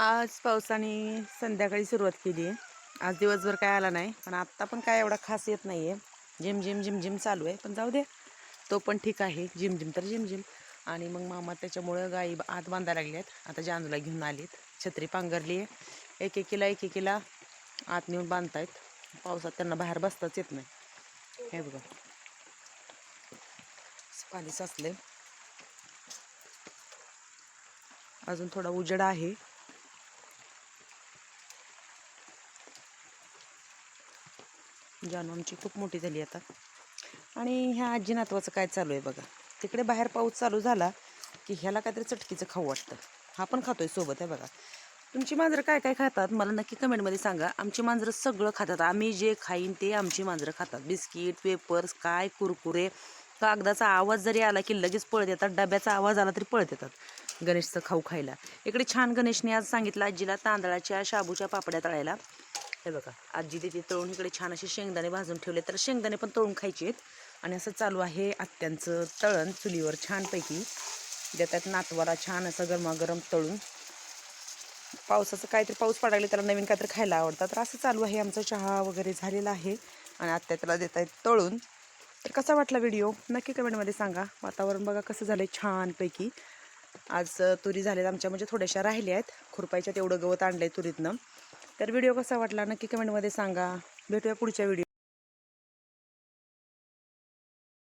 आज पावसाने संध्याकाळी सुरुवात केली आहे. आज दिवसभर काय आला नाही पण आत्ता पण काय एवढा खास येत नाही आहे जिम झिम जिम चालू आहे पण जाऊ दे. तो पण ठीक आहे. जिम झिम तर जिम झिम आणि मग मामा त्याच्यामुळं गाई आत बांधायला लागल्यात आता जानूला घेऊन आलीत. छत्री पांघरली आहे. एक एकीला एक एकीला आत नेऊन बांधतायत. पावसात त्यांना बाहेर बसताच येत नाही. हे बघा. पाणी साचले अजून थोडा उजेड आहे. जानू आमची खूप मोठी झाली आता. आणि ह्या आजी नातवाचं काय चालू आहे बघा. तिकडे बाहेर पाऊस चालू झाला की ह्याला काहीतरी चटकीचं खाऊ वाटतं. हा पण खातोय सोबत आहे बघा. तुमची मांजरं काय काय खातात? मला नक्की कमेंटमध्ये सांगा. आमची मांजरं सगळं खातात. आम्ही जे खाईन ते आमची मांजरं खातात. बिस्किट पेपर्स काय कुरकुरे कागदाचा आवाज जरी आला की लगेच पळत येतात. डब्याचा आवाज आला तरी पळत येतात गणेशचं खाऊ खायला. इकडे छान गणेशने आज सांगितलं आजीला तांदळाच्या शाबूच्या पापड्या तळायला. हे बघा आजी तिथे तळून इकडे छान असे शेंगदाणे भाजून ठेवले. तर शेंगदाणे पण तळून खायचे आहेत. आणि असं चालू आहे आत्यांचं तळण चुलीवर छानपैकी. देतात नातवाला छान असं गरमागरम तळून. पावसाचं काहीतरी पाऊस पडायला त्याला नवीन काहीतरी खायला आवडतं. तर असं चालू आहे आमचा चहा वगैरे झालेला आहे. आणि आत्या त्याला देत आहेत तळून. तर कसा वाटला व्हिडिओ? नक्की कमेंटमध्ये सांगा. वातावरण बघा कसं झालं आहे छानपैकी. आज तुरी झाल्यात आमच्या म्हणजे थोड्याशा राहिल्या आहेत. खुरपायच्या तेवढं गवत आणलं आहे तुरीतनं. तर व्हिडिओ कसा वाटला नक्की कमेंटमध्ये सांगा. भेटूया पुढच्या व्हिडिओ